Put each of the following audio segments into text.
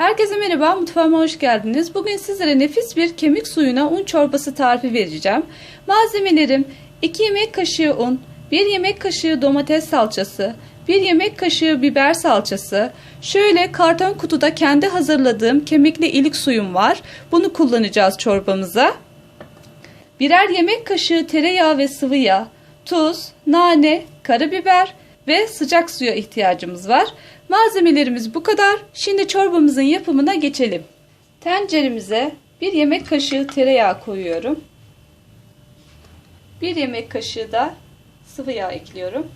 Herkese merhaba, mutfağıma hoş geldiniz. Bugün sizlere nefis bir kemik suyuna un çorbası tarifi vereceğim. Malzemelerim 2 yemek kaşığı un, 1 yemek kaşığı domates salçası, 1 yemek kaşığı biber salçası, şöyle karton kutuda kendi hazırladığım kemikli ilik suyum var. Bunu kullanacağız çorbamıza. Birer yemek kaşığı tereyağı ve sıvı yağ, tuz, nane, karabiber ve sıcak suya ihtiyacımız var. Malzemelerimiz bu kadar. Şimdi çorbamızın yapımına geçelim. Tenceremize bir yemek kaşığı tereyağı koyuyorum. Bir yemek kaşığı da sıvı yağ ekliyorum.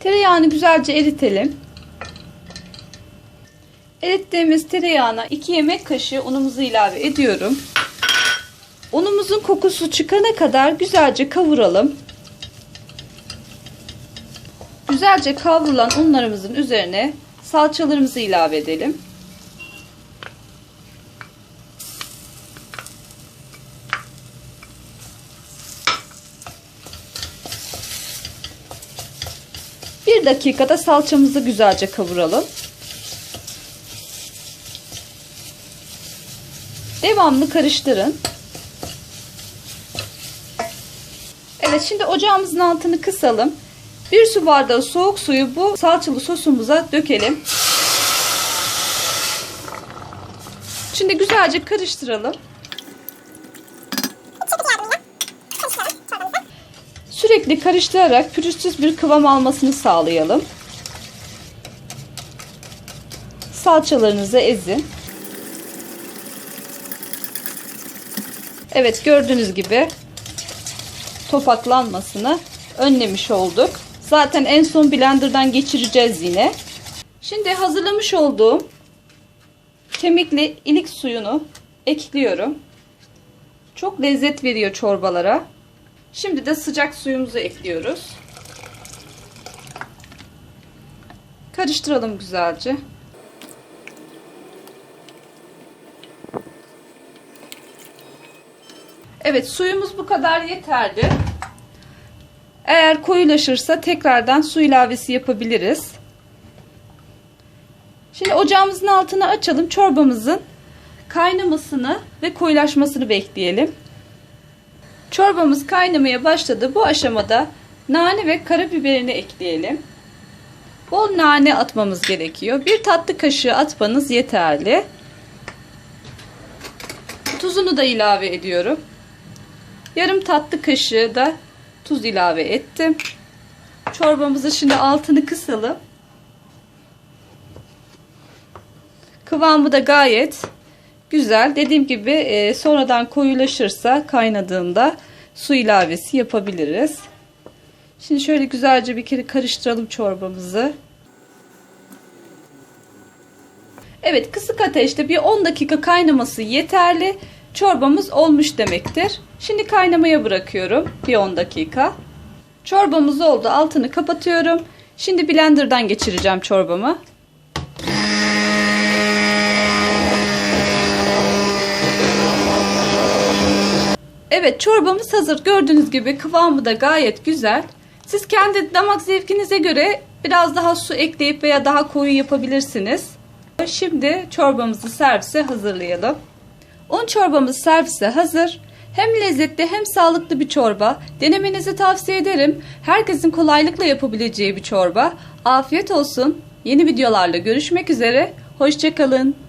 Tereyağını güzelce eritelim. Erittiğimiz tereyağına 2 yemek kaşığı unumuzu ilave ediyorum. Unumuzun kokusu çıkana kadar güzelce kavuralım. Güzelce kavrulan unlarımızın üzerine salçalarımızı ilave edelim. Bir dakikada salçamızı güzelce kavuralım. Devamlı karıştırın. Evet şimdi ocağımızın altını kısalım. Bir su bardağı soğuk suyu bu salçalı sosumuza dökelim. Şimdi güzelce karıştıralım. Sürekli karıştırarak pürüzsüz bir kıvam almasını sağlayalım. Salçalarınızı ezin. Evet gördüğünüz gibi topaklanmasını önlemiş olduk. Zaten en son blenderdan geçireceğiz yine. Şimdi hazırlamış olduğum kemikli ilik suyunu ekliyorum. Çok lezzet veriyor çorbalara. Şimdi de sıcak suyumuzu ekliyoruz. Karıştıralım güzelce. Evet suyumuz bu kadar yeterli. Eğer koyulaşırsa tekrardan su ilavesi yapabiliriz. Şimdi ocağımızın altını açalım. Çorbamızın kaynamasını ve koyulaşmasını bekleyelim. Çorbamız kaynamaya başladı. Bu aşamada nane ve karabiberini ekleyelim. Bol nane atmamız gerekiyor. Bir tatlı kaşığı atmanız yeterli. Tuzunu da ilave ediyorum. Yarım tatlı kaşığı da tuz ilave ettim. Çorbamızı şimdi altını kısalım. Kıvamı da gayet güzel. Dediğim gibi e, sonradan koyulaşırsa kaynadığında su ilavesi yapabiliriz. Şimdi şöyle güzelce bir kere karıştıralım çorbamızı. Evet kısık ateşte bir 10 dakika kaynaması yeterli. Çorbamız olmuş demektir. Şimdi kaynamaya bırakıyorum bir 10 dakika. Çorbamız oldu. Altını kapatıyorum. Şimdi blenderdan geçireceğim çorbamı. Evet çorbamız hazır. Gördüğünüz gibi kıvamı da gayet güzel. Siz kendi damak zevkinize göre biraz daha su ekleyip veya daha koyu yapabilirsiniz. Şimdi çorbamızı servise hazırlayalım. Un çorbamız servise hazır. Hem lezzetli hem sağlıklı bir çorba. Denemenizi tavsiye ederim. Herkesin kolaylıkla yapabileceği bir çorba. Afiyet olsun. Yeni videolarla görüşmek üzere. Hoşçakalın.